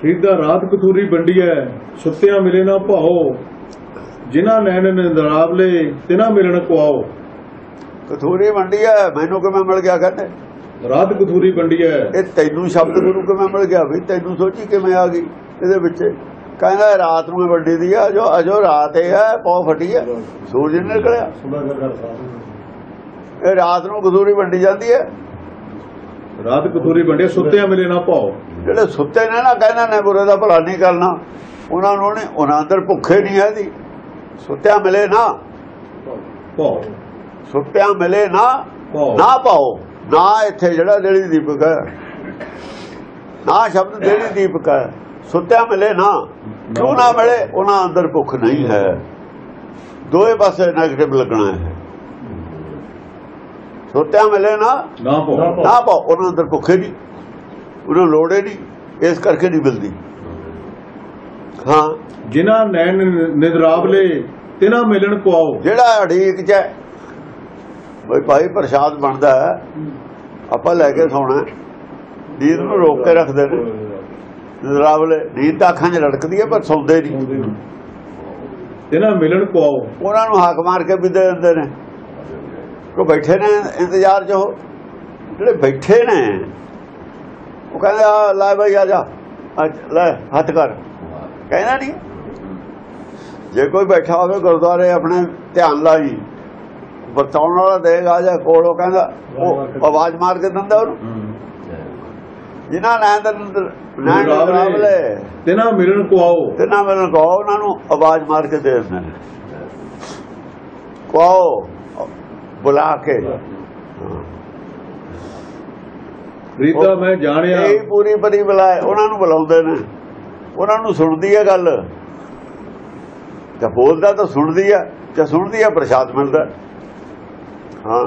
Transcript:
ਫਰੀਦਾ ਰਾਤ ਕਥੂਰੀ ਵੰਡੀਐ ਸੁੱਤਿਆਂ ਮਿਲੇ ਨਾ ਭਾਓ। ਜਿਨ੍ਹਾਂ ਨੈਣ ਨਿੰਦਰਾਵਲੇ ਤਿਨਾ ਮਿਲਣ ਕੁਆਓ। ਕਥੂਰੀ ਮੰਡੀ ਹੈ ਮੈਨੂੰ ਕਿਵੇਂ ਮਿਲ ਗਿਆ ਕਹਿੰਦੇ? ਰਾਤ ਕਥੂਰੀ ਵੰਡੀਐ ਇਹ ਤੈਨੂੰ ਸ਼ਬਦ ਗੁਰੂ ਕਿਵੇਂ ਮਿਲ ਗਿਆ ਵੀ ਤੈਨੂੰ ਸੋਚੀ ਕਿਵੇਂ ਆ ਗਈ ਇਹਦੇ ਵਿੱਚ? ਕਹਿੰਦਾ ਰਾਤ ਨੂੰ ਵੱਡੀ ਦੀ ਆ ਜੋ ਅਜੋ ਰਾਤ ਹੈ ਪੌ ਫਟੀ ਹੈ ਸੂਰਜ ਨਿਕਲਿਆ। ਇਹ ਰਾਤ ਨੂੰ ਕਥੂਰੀ ਵੰਡੀ ਜਾਂਦੀ ਹੈ ਰਾਤ ਕਥੂਰੀ ਵੰਡੀਐ ਸੁੱਤਿਆਂ ਮਿਲੇ ਨਾ ਭਾਓ। ਜਿਹੜੇ ਸੁੱਤੇ ਨੇ ਨਾ ਕਹਿੰਦੇ ਨੇ ਬੁਰੇ ਦਾ ਭਲਾ ਨਹੀਂ ਕਰਨਾ। ਉਹਨਾਂ ਨੂੰ ਨੇ ਉਹਨਾਂ ਅੰਦਰ ਭੁੱਖੇ ਨਹੀਂ ਹੈ ਦੀ ਸੁੱਤਿਆਂ ਮਿਲੇ ਨਾ। ਭਾਓ। ਸੁੱਤਿਆਂ ਮਿਲੇ ਨਾ ਨਾ ਪਾਓ ਨਾ ਇੱਥੇ ਜਿਹੜਾ ਜਿਹੜੀ ਦੀਪਕ ਹੈ। ਨਾ ਸ਼ਬਦ ਜਿਹੜੀ ਦੀਪਕ ਹੈ। ਸੁੱਤਿਆਂ ਮਿਲੇ ਨਾ। ਕਿਉਂ ਨਾ ਮਿਲੇ ਉਹਨਾਂ ਅੰਦਰ ਭੁੱਖ ਨਹੀਂ ਹੈ। ਦੋਏ ਪਾਸੇ ਨੈਗੇਟਿਵ ਲੱਗਣਾ ਹੈ। ਸੁੱਤਿਆਂ ਮਿਲੇ ਨਾ ਨਾ ਭਾਓ ਨਾ ਪਾਓ। ਉਹਨਾਂ ਅੰਦਰ ਭੁੱਖੇ ਨਹੀਂ ਉਹਨਾਂ ਲੋੜ ਨਹੀਂ ਇਸ ਕਰਕੇ ਨਹੀਂ ਮਿਲਦੀ। ਹਾਂ। ਜਿਨ੍ਹਾਂ ਨੈਣ ਨਿੰਦਰਾਵਲੇ ਤਿਨਾ ਮਿਲਣ ਕੁਆਓ ਜਿਹੜਾ ਅੜੀਕ ਚ ਹੈ, ਬਈ ਭਾਈ ਪ੍ਰਸ਼ਾਦ ਬਣਦਾ ਹੈ ਆਪਾਂ ਲੈ ਕੇ ਸੌਣਾ। ਨੀਂਦ ਨੂੰ ਰੋਕ ਕੇ ਰੱਖਦੇ ਨੇ। ਨਜ਼ਰਾਵਲੇ ਨੀਂਦ ਤਾਂ ਅੱਖਾਂ 'ਚ ਲੜਕਦੀ ਹੈ ਪਰ ਸੌਂਦੇ ਨਹੀਂ। ਤਿਨਾ ਮਿਲਣ ਕੁਆਓ ਉਹਨਾਂ ਨੂੰ ਹਾਕ ਮਾਰ ਕੇ ਵੀ ਦੇ ਦਿੰਦੇ ਨੇ। ਕੋ ਬੈਠੇ ਨੇ ਇੰਤਜ਼ਾਰ ਉਹ ਜਿਹੜੇ ਬੈਠੇ ਨੇ ਉਹ ਕਹਿੰਦੇ ਆ ਲੈ ਬਈ ਆ ਜਾ। ਲੈ ਹੱਥ ਕਰ। ਕਹਿੰਦਾ ਨਹੀਂ ਜੇ ਕੋਈ ਬੈਠਾ ਹੋਵੇ ਗੁਰਦੁਆਰੇ ਆਪਣੇ ਧਿਆਨ ਲਾਈ ਵਰਤਾਉਣ ਵਾਲਾ ਦੇਗਾ ਆ ਜਾ ਕੋਲ ਕਹਿੰਦਾ ਉਹ ਆਵਾਜ਼ ਮਾਰ ਕੇ ਦਿੰਦਾ ਉਹਨੂੰ। ਜਿਨ੍ਹਾਂ ਨੈਣ ਨੈਣ ਰਾਵਲੇ ਤਿਨਾ ਮਿਲਣ ਕੁਆਓ ਤੇ ਨਾ ਮੈਨੂੰ ਕਹੋ ਉਹਨਾਂ ਨੂੰ ਆਵਾਜ਼ ਮਾਰ ਕੇ ਦੇ ਦਿੰਦੇ ਨੇ। ਕਹੋ ਬੁਲਾ ਕੇ। ਫਰੀਦਾ ਮੈਂ ਜਾਣਿਆ। ਇਹ ਪੂਰੀ ਪਰੀ ਬੁਲਾਏ ਉਹਨਾਂ ਨੂੰ ਬੁਲਾਉਂਦੇ ਨੇ। ਉਹਨਾਂ ਨੂੰ ਸੁਣਦੀ ਹੈ ਗੱਲ। ਜੇ ਬੋਲਦਾ ਤਾਂ ਸੁਣਦੀ ਹੈ ਜੇ ਸੁਣਦੀ ਹੈ ਪ੍ਰਸ਼ਾਦ ਮਿਲਦਾ ਹਾਂ।